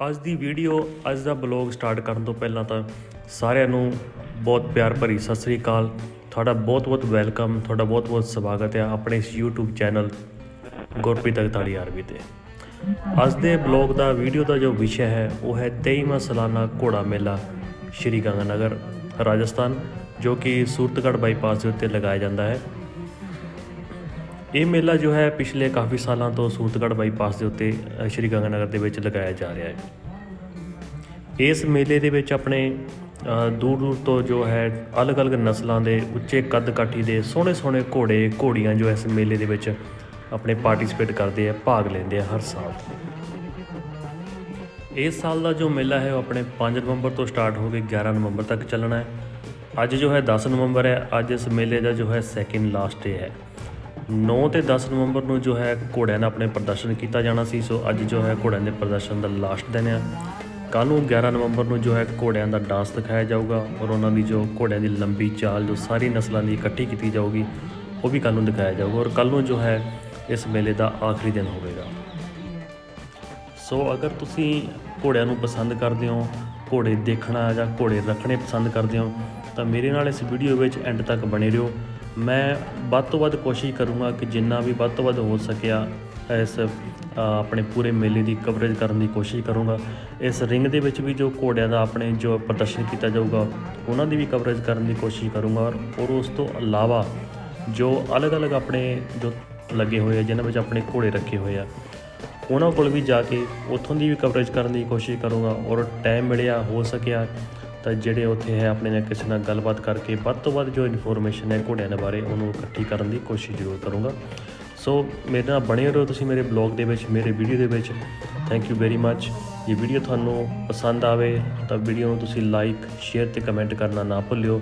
ਅੱਜ ਦੀ ਵੀਡੀਓ, ਅੱਜ ਦਾ blog start ਕਰਨ ਤੋਂ ਪਹਿਲਾਂ ਤਾਂ ਸਾਰਿਆਂ ਨੂੰ ਬਹੁਤ ਪਿਆਰ ਭਰੀ ਸਤਿ ਸ੍ਰੀ ਅਕਾਲ। ਤੁਹਾਡਾ ਬਹੁਤ-ਬਹੁਤ ਵੈਲਕਮ, ਤੁਹਾਡਾ ਬਹੁਤ-ਬਹੁਤ ਸਵਾਗਤ ਹੈ ਆਪਣੇ ਇਸ YouTube ਚੈਨਲ ਗੁਰਪ੍ਰੀਤ ਅਗਤਾਲੀ ਆਰਵੀ ਤੇ। ਅੱਜ ਦੇ ਬਲੌਗ ਦਾ, ਵੀਡੀਓ ਦਾ ਜੋ ਵਿਸ਼ਾ ਹੈ, ਉਹ ਹੈ 23ਵਾਂ ਸਾਲਾਨਾ ਘੋੜਾ ਮੇਲਾ ਸ਼੍ਰੀ ਗੰਗਾਨਗਰ ਰਾਜਸਥਾਨ, ਜੋ ਕਿ ਸੂਰਤਗੜ੍ਹ ਬਾਈਪਾਸ ਦੇ ਉੱਤੇ ਲਗਾਇਆ ਜਾਂਦਾ ਹੈ। ਇਹ ਮੇਲਾ ਜੋ ਹੈ ਪਿਛਲੇ ਕਾਫੀ ਸਾਲਾਂ ਤੋਂ ਸੂਰਤਗੜ੍ਹ ਬਾਈਪਾਸ ਦੇ ਉੱਤੇ ਸ਼੍ਰੀ ਗੰਗਾਨਗਰ ਦੇ ਵਿੱਚ ਲਗਾਇਆ ਜਾ ਰਿਹਾ ਹੈ। ਇਸ ਮੇਲੇ ਦੇ ਵਿੱਚ ਆਪਣੇ ਦੂਰ ਦੂਰ ਤੋਂ ਜੋ ਹੈ ਅਲੱਗ-ਅਲੱਗ ਨਸਲਾਂ ਦੇ ਉੱਚੇ ਕੱਦ ਕਾਠੀ ਦੇ ਸੋਹਣੇ ਸੋਹਣੇ ਘੋੜੇ, ਘੋੜੀਆਂ ਜੋ ਇਸ ਮੇਲੇ ਦੇ ਵਿੱਚ ਆਪਣੇ ਪਾਰਟਿਸਿਪੇਟ ਕਰਦੇ ਆ, ਭਾਗ ਲੈਂਦੇ ਆ ਹਰ ਸਾਲ। ਇਸ ਸਾਲ ਦਾ ਜੋ ਮੇਲਾ ਹੈ ਉਹ ਆਪਣੇ 5 ਨਵੰਬਰ ਤੋਂ ਸਟਾਰਟ ਹੋ ਕੇ 11 ਨਵੰਬਰ ਤੱਕ ਚੱਲਣਾ ਹੈ। ਅੱਜ ਜੋ ਹੈ 10 ਨਵੰਬਰ ਹੈ, ਅੱਜ ਇਸ ਮੇਲੇ ਦਾ ਜੋ ਹੈ ਸੈਕਿੰਡ ਲਾਸਟ ਡੇ ਹੈ। 9 ਤੇ 10 ਨਵੰਬਰ ਨੂੰ ਜੋ ਹੈ ਘੋੜਿਆਂ ਦਾ ਆਪਣੇ ਪ੍ਰਦਰਸ਼ਨ ਕੀਤਾ ਜਾਣਾ ਸੀ, ਸੋ ਅੱਜ ਜੋ ਹੈ ਘੋੜਿਆਂ ਦੇ ਪ੍ਰਦਰਸ਼ਨ ਦਾ ਲਾਸਟ ਦਿਨ ਹੈ ਕੱਲ੍ਹ ਨੂੰ 11 ਨਵੰਬਰ ਨੂੰ ਜੋ ਹੈ ਘੋੜਿਆਂ ਦਾ ਡਾਂਸ ਦਿਖਾਇਆ ਜਾਊਗਾ ਔਰ ਉਹਨਾਂ ਦੀ ਜੋ ਘੋੜਿਆਂ ਦੀ ਲੰਬੀ ਚਾਲ, ਜੋ ਸਾਰੀ ਨਸਲਾਂ ਦੀ ਇਕੱਠੀ ਕੀਤੀ ਜਾਊਗੀ, ਉਹ ਵੀ ਕੱਲ੍ਹ ਨੂੰ ਦਿਖਾਇਆ ਜਾਊਗਾ ਔਰ ਕੱਲ੍ਹ ਨੂੰ ਜੋ ਹੈ ਇਸ ਮੇਲੇ ਦਾ ਆਖਰੀ ਦਿਨ ਹੋਵੇਗਾ। ਸੋ ਅਗਰ ਤੁਸੀਂ ਘੋੜਿਆਂ ਨੂੰ ਪਸੰਦ ਕਰਦੇ ਹੋ, ਘੋੜੇ ਦੇਖਣਾ ਜਾਂ ਘੋੜੇ ਰੱਖਣੇ ਪਸੰਦ ਕਰਦੇ ਹੋ, ਤਾਂ ਮੇਰੇ ਨਾਲ ਇਸ ਵੀਡੀਓ ਵਿੱਚ ਐਂਡ ਤੱਕ ਬਣੇ ਰਹੋ। ਮੈਂ ਵੱਧ ਤੋਂ ਵੱਧ ਕੋਸ਼ਿਸ਼ ਕਰੂੰਗਾ ਕਿ ਜਿੰਨਾ ਵੀ ਵੱਧ ਤੋਂ ਵੱਧ ਹੋ ਸਕਿਆ, ਇਸ ਆਪਣੇ ਪੂਰੇ ਮੇਲੇ ਦੀ ਕਵਰੇਜ ਕਰਨ ਦੀ ਕੋਸ਼ਿਸ਼ ਕਰੂੰਗਾ। ਇਸ ਰਿੰਗ ਦੇ ਵਿੱਚ ਵੀ ਜੋ ਘੋੜਿਆਂ ਦਾ ਆਪਣੇ ਜੋ ਪ੍ਰਦਰਸ਼ਨ ਕੀਤਾ ਜਾਊਗਾ, ਉਹਨਾਂ ਦੀ ਵੀ ਕਵਰੇਜ ਕਰਨ ਦੀ ਕੋਸ਼ਿਸ਼ ਕਰੂੰਗਾ ਔਰ ਔਰ ਉਸ ਤੋਂ ਇਲਾਵਾ ਜੋ ਅਲੱਗ-ਅਲੱਗ ਆਪਣੇ ਜੋ ਲੱਗੇ ਹੋਏ ਆ, ਜਿਨ੍ਹਾਂ ਵਿੱਚ ਆਪਣੇ ਘੋੜੇ ਰੱਖੇ ਹੋਏ ਆ ਉਹਨਾਂ ਕੋਲ ਵੀ ਜਾ ਕੇ ਉੱਥੋਂ ਦੀ ਵੀ ਕਵਰੇਜ ਕਰਨ ਦੀ ਕੋਸ਼ਿਸ਼ ਕਰੂੰਗਾ ਔਰ ਟਾਈਮ ਮਿਲਿਆ, ਹੋ ਸਕਿਆ, ਤਾਂ ਜਿਹੜੇ ਉੱਥੇ ਹੈ ਆਪਣੇ ਨਾਲ ਕਿਸੇ ਨਾਲ ਗੱਲਬਾਤ ਕਰਕੇ ਵੱਧ ਤੋਂ ਵੱਧ ਜੋ ਇਨਫੋਰਮੇਸ਼ਨ ਹੈ ਘੋੜਿਆਂ ਦੇ ਬਾਰੇ ਉਹਨੂੰ ਇਕੱਠੀ ਕਰਨ ਦੀ ਕੋਸ਼ਿਸ਼ ਜ਼ਰੂਰ ਕਰੂੰਗਾ। ਸੋ ਮੇਰੇ ਨਾਲ ਬਣੇ ਰਹੋ ਤੁਸੀਂ ਮੇਰੇ ਬਲੌਗ ਦੇ ਵਿੱਚ, ਮੇਰੇ ਵੀਡੀਓ ਦੇ ਵਿੱਚ। ਥੈਂਕ ਯੂ ਵੈਰੀ ਮੱਚ ਇਹ ਵੀਡੀਓ ਤੁਹਾਨੂੰ ਪਸੰਦ ਆਵੇ, ਤਾਂ ਵੀਡੀਓ ਨੂੰ ਤੁਸੀਂ ਲਾਈਕ ਸ਼ੇਅਰ ਤੇ ਕਮੈਂਟ ਕਰਨਾ ਨਾ ਭੁੱਲਿਓ।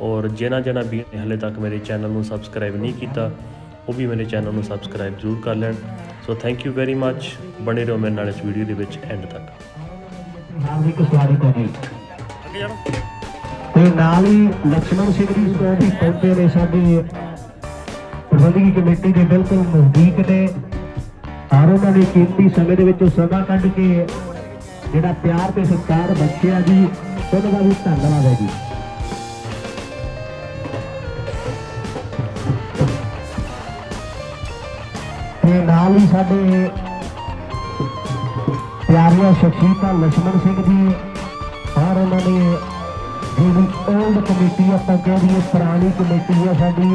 ਔਰ ਜਿਹਨਾਂ ਜਿਹਨਾਂ ਵੀ ਨੇ ਹਲੇ ਤੱਕ ਮੇਰੇ ਚੈਨਲ ਨੂੰ ਸਬਸਕ੍ਰਾਈਬ ਨਹੀਂ ਕੀਤਾ, ਉਹ ਵੀ ਮੇਰੇ ਚੈਨਲ ਨੂੰ ਸਬਸਕ੍ਰਾਈਬ ਜ਼ਰੂਰ ਕਰ ਲੈਣ। So thank you very much ਬਣੇ ਰਹੋ ਮੇਰੇ ਨਾਲ ਇਸ ਵੀਡੀਓ ਦੇ ਵਿੱਚ ਐਂਡ ਤੱਕ ਨਾਲ ਤੇ ਨਾਲ ਹੀ ਲక్ష్మణ ਸਿੰਘ ਜੀ ਸਟੋਰ ਵੀ ਪਹੁੰਚੇ ਨੇ ਸਾਡੇ ਪ੍ਰਬੰਧਕੀ ਕਮੇਟੀ ਦੇ ਬਿਲਕੁਲ ਨਜ਼ਦੀਕ ਨੇ। ਔਰ ਉਹਨਾਂ ਨੇ ਕੀਮਤੀ ਸਮੇਂ ਦੇ ਵਿੱਚ ਸਮਾਂ ਕੱਢ ਕੇ ਜਿਹੜਾ ਪਿਆਰ ਤੇ ਸਤਿਕਾਰ ਬਖਸ਼ਿਆ ਜੀ, ਉਹਨਾਂ ਦਾ ਵੀ ਧੰਨਵਾਦ ਹੈ ਜੀ। ਨਾਲ ਹੀ ਸਾਡੇ ਪਿਆਰੀਆਂ ਸ਼ਖਸੀਅਤਾਂ ਲక్ష్ਮਣ ਸਿੰਘ ਜੀ, ਔਰ ਉਹਨਾਂ ਨੇ ਜਿਹੜੀ ਓਲਡ ਕਮੇਟੀ ਆਪਾਂ ਕਹਿੰਦੀ ਹੈ ਪੁਰਾਣੀ ਕਮੇਟੀ ਆ ਸਾਡੀ,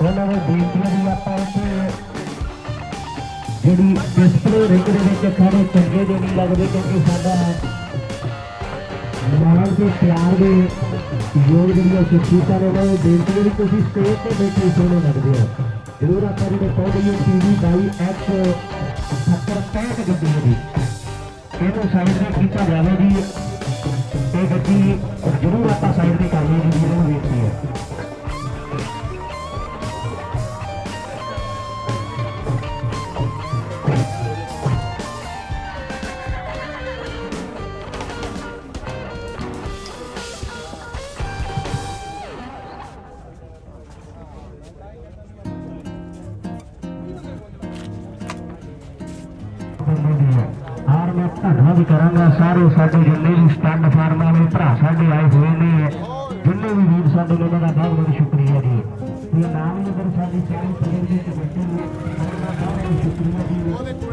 ਉਹਨਾਂ ਦੇ ਬੇਨਤੀਆਂ ਦੀ ਆਪਾਂ ਇੱਥੇ ਜਿਹੜੀ ਡਿਸਪਲੇ ਰਿੰਗ ਦੇ ਵਿੱਚ ਖੜੇ ਚੰਗੇ ਦੇ ਨਹੀਂ ਲੱਗਦੇ, ਕਿਉਂਕਿ ਸਾਡਾ ਮਾਣ ਦੇ ਪਿਆਰ ਦੇ ਯੋਗ ਜਿਹੜੀਆਂ ਸਿੱਖੀਆਂ ਨੇ, ਉਹਨਾਂ ਨੂੰ ਬੇਨਤੀ ਹੈ ਤੁਸੀਂ ਸਟੇਜ ਤੇ ਬੈਠੇ, ਸੋਹਣੇ ਲੱਗਦੇ ਹੋ। ਜ਼ਰੂਰ ਆਪਾਂ ਜਿਹੜੇ ਕਹਿੰਦੇ ਹਾਂ ਟੀਵੀ ਬਾਈ ਐਚ 70 ਗੱਡੀ ਹੈ ਜੀ ਇਹਨੂੰ ਸਾਈਡ ਤੇ ਕੀਤਾ ਜਾਵੇ ਜੀ ਇਹ ਗੱਡੀ ਜ਼ਰੂਰ ਆਪਾਂ ਸਾਈਡ ਤੇ ਕਰ ਮੈਂ ਧੰਨਵਾਦ ਵੀ ਕਰਾਂਗਾ, ਸਾਰੇ ਸਾਡੇ ਜਿੰਨੇ ਵੀ ਸਟੰਡ ਫਾਰਮਾਂ ਵਾਲੇ ਭਰਾ ਸਾਡੇ ਆਏ ਹੋਏ ਨੇ, ਜਿੰਨੇ ਵੀ ਵੀਰ ਸਾਡੇ ਨੇ, ਉਹਨਾਂ ਦਾ ਬਹੁਤ ਬਹੁਤ ਸ਼ੁਕਰੀਆ ਜੀ। ਇਹ ਨਾਮ ਨਗਰ ਸਾਡੀ ਸਾਰੀ ਪ੍ਰੇਮ ਦੀ ਕਮੇਟੀ ਨੂੰ ਸ਼ੁਕਰੀਆ ਜੀ।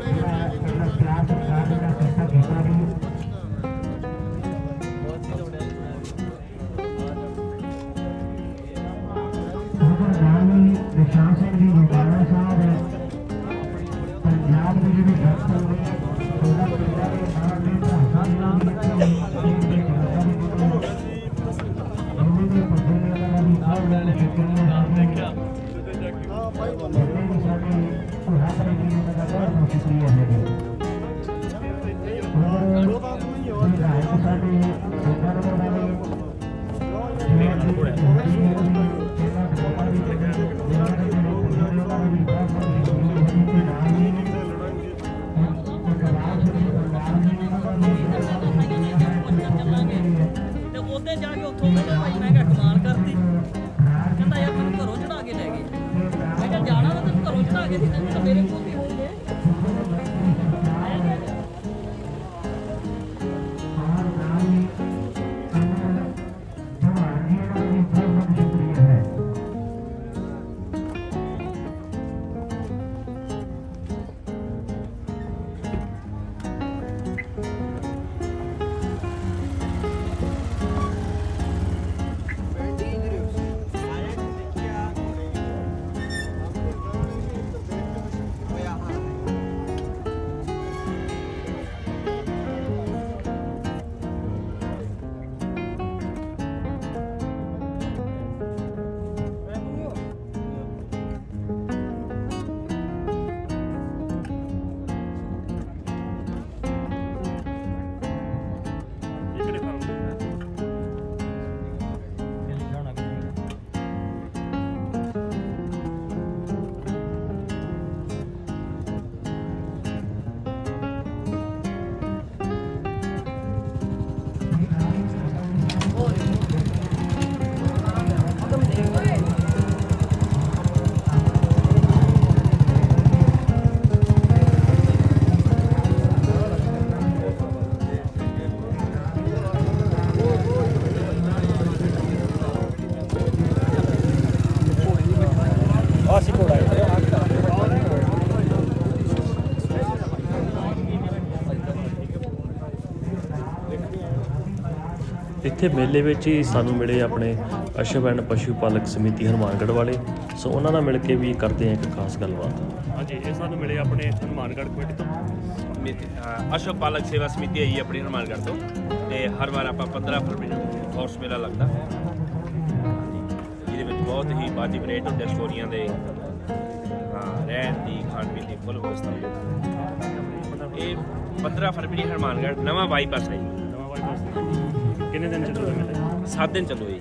ਦੇਖਿਆ ਇੱਥੇ ਮੇਲੇ ਵਿੱਚ ਹੀ ਸਾਨੂੰ ਮਿਲੇ ਆਪਣੇ ਅਸ਼ਵ ਐਂਡ ਪਸ਼ੂ ਪਾਲਕ ਸਮਿਤੀ ਹਨੂਮਾਨਗੜ੍ਹ ਵਾਲੇ। ਸੋ ਉਹਨਾਂ ਨਾਲ ਮਿਲ ਕੇ ਵੀ ਕਰਦੇ ਹਾਂ ਇੱਕ ਖਾਸ ਗੱਲਬਾਤ। ਹਾਂਜੀ ਇਹ ਸਾਨੂੰ ਮਿਲੇ ਆਪਣੇ ਹਨੂਮਾਨਗੜ੍ਹ ਕਮੇਟੀ ਤੋਂ। ਸਮਿਤੀ ਅ, ਅਸ਼ੋਕ ਪਾਲਕ ਸੇਵਾ ਸਮਿਤੀ ਆਈ ਆਪਣੀ ਹਰਮਾਨਗੜ੍ਹ ਤੋਂ। ਤੇ ਹਰ ਵਾਰ ਆਪਾਂ 15 ਫਰਵਰੀ ਨੂੰ ਹਾਰਸ ਮੇਲਾ ਲੱਗਦਾ। ਹਾਂਜੀ, ਜਿਹਦੇ ਵਿੱਚ ਬਹੁਤ ਹੀ ਬਾਜੀ ਰੇਟ ਹੁੰਦੇ ਆ ਸਟੋਰੀਆਂ ਦੇ। ਹਾਂ ਰਹਿਣ ਦੀ ਖਾਣ ਪੀਣ ਦੀ ਫੁੱਲ ਵਿਵਸਥਾ ਹੁੰਦੀ ਹੈ। ਇਹ 15 ਫਰਵਰੀ ਹਰਮਾਨਗੜ੍ਹ ਨਵਾਂ ਬਾਈਪਾਸ ਹੈ ਜੀ। ਕਿੰਨੇ ਦਿਨ ਚੱਲੂਗਾ ਮੇਲੇ 7 ਦਿਨ ਚੱਲੋ ਜੀ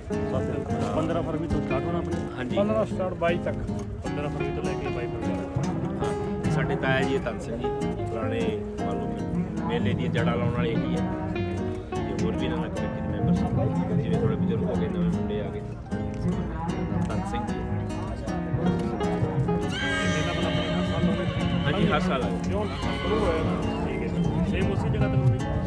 15 ਫਰਵਰੀ ਤੋਂ ਸਟਾਰਟ ਹੋਣਾ ਆਪਣੇ? ਹਾਂਜੀ। 15 ਸਟਾਰਟ 22 ਤੱਕ। 15 ਫਰਵਰੀ ਤੋਂ ਲੈ ਕੇ 22 ਫਰਵਰੀ ਤੱਕ। ਹਾਂ, ਸਾਡੇ ਤਾਇਆ ਜੀ ਧੰਨ ਸਿੰਘ ਜੀ ਪੁਰਾਣੇ ਮਾਲੂਮ ਮੇਲੇ ਦੀ ਜੜਾ ਲਾਉਣ ਵਾਲੇ ਇਹੀ ਹੈ ਤੇ ਹੋਰ ਵੀ ਇਹਨਾਂ ਨਾਲ ਕਮੇਟੀ ਦੇ ਮੈਂਬਰ ਜਿਵੇਂ ਥੋੜੇ ਬਜ਼ੁਰਗ ਹੋ ਗਏ ਨਵੇਂ ਮੁੰਡੇ ਆ ਗਏ। ਧੰਨ ਸਿੰਘ ਜੀ। ਹਾਂਜੀ ਹਰ ਸਾਲ ਆ। ਕਿਉਂ ਸ਼ੁਰੂ ਹੋਇਆ ਸੇਮ ਉਸੇ ਜਗ੍ਹਾ ਤੇ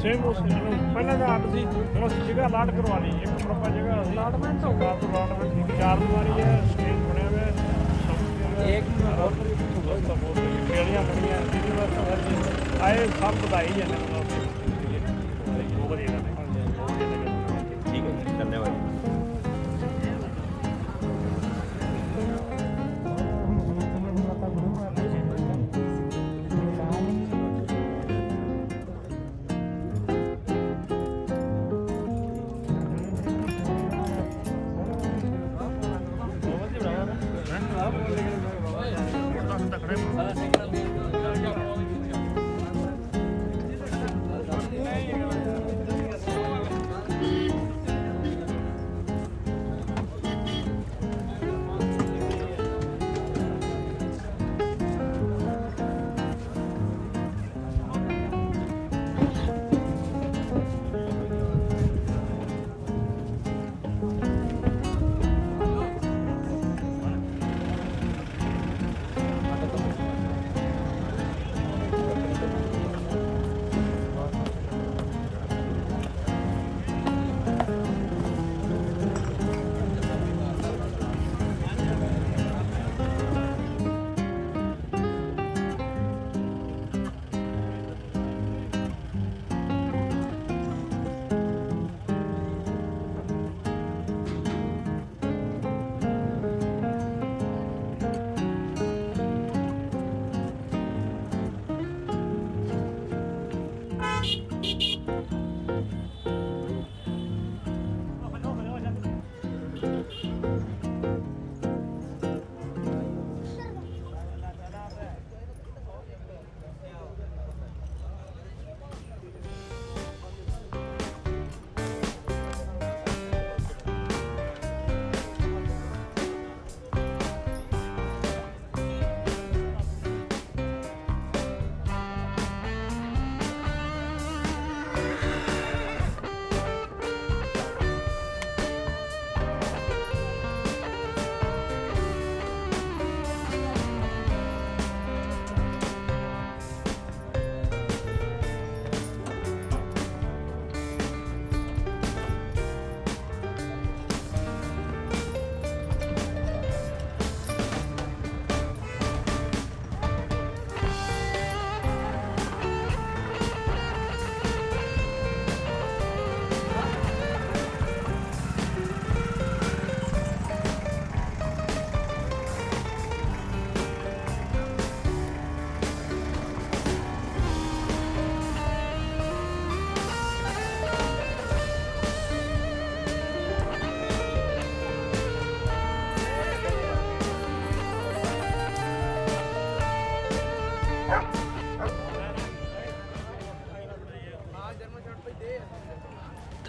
ਸੇਮ ਉਸ ਨੂੰ ਪਹਿਲਾਂ ਤਾਂ ਅੱਡ ਸੀ ਹੁਣ ਅਸੀਂ ਜਗ੍ਹਾ ਲਾਟ ਕਰਵਾ ਲਈ ਇੱਕ ਪ੍ਰੋਪਰ ਜਗ੍ਹਾ ਅਸੀਂ ਹੋ ਗਿਆ। ਲਾਟਮੈਂਟ ਦੀ ਚਾਰ ਦੀਵਾਰੀ ਹੈ ਸਟੇਜ ਬਣਿਆ ਹੋਇਆ ਹੈ ਇੱਕ ਹੋਰ ਦੋਸਤਾਂ ਬਹੁਤ ਖੇੜੀਆਂ ਬਣੀਆਂ ਜਿਹਦੇ ਵਾਸਤੇ ਆਏ ਸਭ ਵਧਾਈ ਜਾਂਦੇ ਨੇ remember.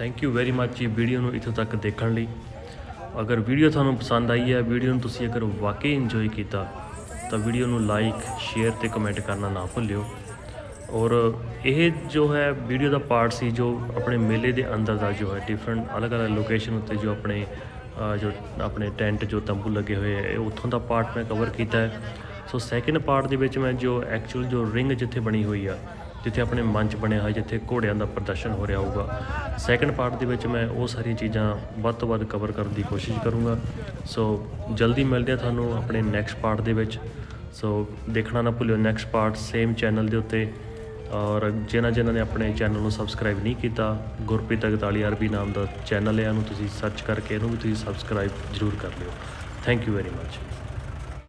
Thank you very much ਜੀ ਵੀਡੀਓ ਨੂੰ ਇੱਥੋਂ ਤੱਕ ਦੇਖਣ ਲਈ। ਅਗਰ ਵੀਡੀਓ ਤੁਹਾਨੂੰ ਪਸੰਦ ਆਈ ਹੈ, ਵੀਡੀਓ ਨੂੰ ਤੁਸੀਂ ਅਗਰ ਵਾਕਈ ਇੰਜੋਏ ਕੀਤਾ, ਤਾਂ ਵੀਡੀਓ ਨੂੰ ਲਾਈਕ ਸ਼ੇਅਰ ਤੇ ਕਮੈਂਟ ਕਰਨਾ ਨਾ ਭੁੱਲਿਓ। ਔਰ ਇਹ ਜੋ ਹੈ, ਵੀਡੀਓ ਦਾ ਪਾਰਟ ਸੀ, ਜੋ ਆਪਣੇ ਮੇਲੇ ਦੇ ਅੰਦਰ ਦਾ ਜੋ ਹੈ ਡਿਫਰੈਂਟ ਅਲੱਗ-ਅਲੱਗ ਲੋਕੇਸ਼ਨ ਉੱਤੇ ਜੋ ਆਪਣੇ ਜੋ ਆਪਣੇ ਟੈਂਟ ਜੋ ਤੰਬੂ ਲੱਗੇ ਹੋਏ ਹੈ ਉੱਥੋਂ ਦਾ ਪਾਰਟ ਮੈਂ ਕਵਰ ਕੀਤਾ ਹੈ। ਸੋ ਸੈਕਿੰਡ ਪਾਰਟ ਦੇ ਵਿੱਚ ਮੈਂ ਜੋ ਐਕਚੁਅਲ ਜੋ ਰਿੰਗ ਜਿੱਥੇ ਬਣੀ ਹੋਈ ਆ, ਜਿੱਥੇ ਆਪਣੇ ਮੰਚ ਬਣਿਆ ਹੋਇਆ, ਜਿੱਥੇ ਘੋੜਿਆਂ ਦਾ ਪ੍ਰਦਰਸ਼ਨ ਹੋ ਰਿਹਾ ਹੋਊਗਾ ਸੈਕੰਡ ਪਾਰਟ ਦੇ ਵਿੱਚ ਮੈਂ ਉਹ ਸਾਰੀਆਂ ਚੀਜ਼ਾਂ ਵੱਧ ਤੋਂ ਵੱਧ ਕਵਰ ਕਰਨ ਦੀ ਕੋਸ਼ਿਸ਼ ਕਰੂੰਗਾ। ਸੋ ਜਲਦੀ ਮਿਲਦੇ ਹਾਂ ਤੁਹਾਨੂੰ ਆਪਣੇ ਨੈਕਸਟ ਪਾਰਟ ਦੇ ਵਿੱਚ। ਸੋ ਦੇਖਣਾ ਨਾ ਭੁੱਲਿਓ ਨੈਕਸਟ ਪਾਰਟ ਸੇਮ ਚੈਨਲ ਦੇ ਉੱਤੇ। ਔਰ ਜਿਨ੍ਹਾਂ ਜਿਨ੍ਹਾਂ ਨੇ ਆਪਣੇ ਚੈਨਲ ਨੂੰ ਸਬਸਕ੍ਰਾਈਬ ਨਹੀਂ ਕੀਤਾ, ਗੁਰਪ੍ਰੀਤ ਅਗਤਾਲੀ ਅਰਬੀ ਨਾਮ ਦਾ ਚੈਨਲ ਹੈ, ਇਹਨੂੰ ਤੁਸੀਂ ਸਰਚ ਕਰਕੇ ਇਹਨੂੰ ਵੀ ਤੁਸੀਂ ਸਬਸਕ੍ਰਾਈਬ ਜ਼ਰੂਰ ਕਰ ਲਿਓ। Thank you very much